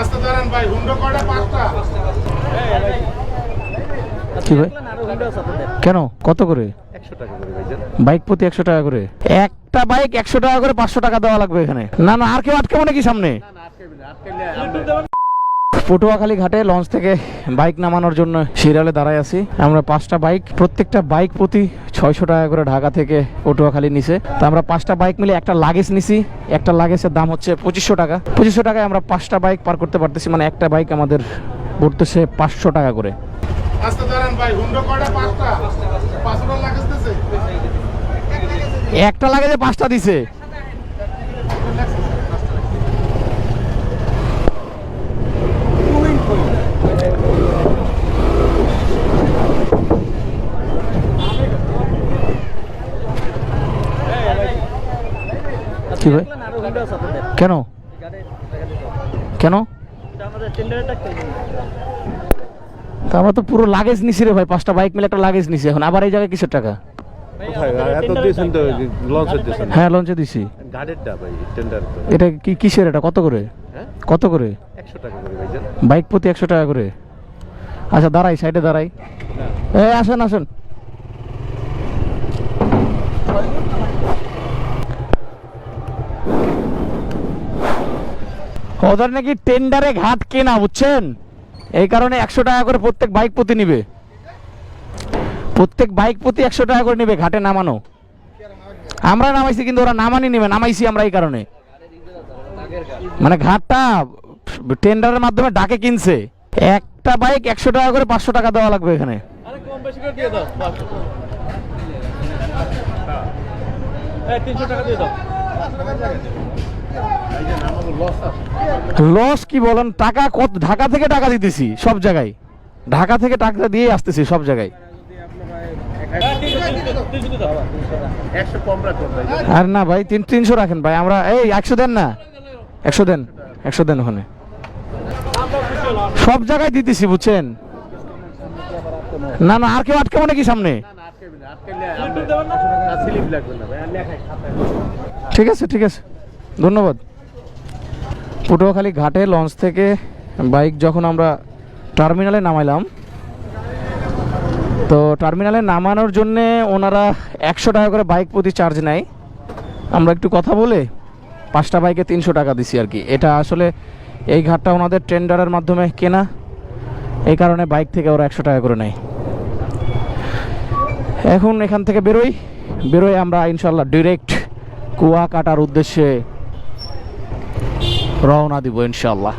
আস্তে দাঁড়ান ভাই, হুন্ডো কয়টা? পাঁচটা। কি ভাই? কেন? কত করে? বাইক প্রতি একশো টাকা করে। একটা বাইক একশো টাকা করে পাঁচশো টাকা দেওয়া লাগবে এখানে। না না, আর কেউ আটকে নাকি সামনে? পটুয়াখালী ঘাটে লঞ্চ থেকে বাইক নামানোর জন্য সিরিয়ালে দাঁড়ায় আছি। আমরা পাঁচটা বাইক প্রত্যেকটা বাইক প্রতি ছয়শো টাকা করে ঢাকা থেকে পটুয়াখালী নিছে। তো আমরা পাঁচটা বাইক মিলে একটা লাগেজ নিছি। একটা লাগেজের দাম হচ্ছে পঁচিশশো টাকা। পঁচিশশো টাকায় আমরা পাঁচটা বাইক পার করতে পারতেছি। মানে একটা বাইক আমাদের পড়তেছে পাঁচশো টাকা করে। লাগতেছে একটা লাগেজে পাঁচটা দিছে। কি ভাই? কেন? কেন? তা আমরা তো পুরো লাগেজ নিছি রে ভাই পাঁচটা বাইক মিলে একটা লাগেজ নিছি এখন। আবার এই জায়গায় কিসের টাকা? হ্যাঁ লঞ্চে দিছি। এটা কি কিসের এটা? কত করে? হ্যাঁ? কত করে? বাইক প্রতি একশো টাকা করে? আচ্ছা দাঁড়াই সাইডে দাঁড়াই। এই আসেন আসেন। ওদের নাকি টেন্ডারে ঘাট কেনা, বুঝছেন? এই কারণে একশো টাকা করে প্রত্যেক বাইক প্রতি নিবে। প্রত্যেক বাইক প্রতি একশো টাকা করে নিবে ঘাটে নামানো। আমরা নামাইছি কিন্তু ওরা নামানি নেবে, নামাইছি আমরা এই কারণে। মানে ঘাটটা টেন্ডারের মাধ্যমে ডাকে কিনছে। একটা বাইক একশো টাকা করে পাঁচশো টাকা দেওয়া লাগবে এখানে। লস কি বলেন? টাকা কত? ঢাকা থেকে টাকা দিতেছি সব জায়গায়। ঢাকা থেকে টাকা দিয়ে আসতেছি সব জায়গায়। আর না ভাই, তিন তিনশো রাখেন ভাই। আমরা এই, একশো দেন না? একশো দেন। একশো দেন ওখানে। সব জায়গায় দিতেছি, বুঝছেন? না না, আর কেউ আটকে নাকি সামনে? ঠিক আছে ঠিক আছে। ধন্যবাদ। পটুয়াখালী ঘাটে লঞ্চ থেকে বাইক যখন আমরা টার্মিনালে নামাইলাম, তো টার্মিনালে নামানোর জন্যে ওনারা একশো টাকা করে বাইক প্রতি চার্জ নেয়। আমরা একটু কথা বলে পাঁচটা বাইকে তিনশো টাকা দিছি আর কি। এটা আসলে এই ঘাটটা ওনাদের টেন্ডারের মাধ্যমে কেনা, এই কারণে বাইক থেকে ওরা একশো টাকা করে নেয়। এখন এখান থেকে বেরোই। বেরোই আমরা ইনশাল্লাহ ডিরেক্ট কুয়া কাটার উদ্দেশ্যে রওনা দিব ইনশাল্লাহ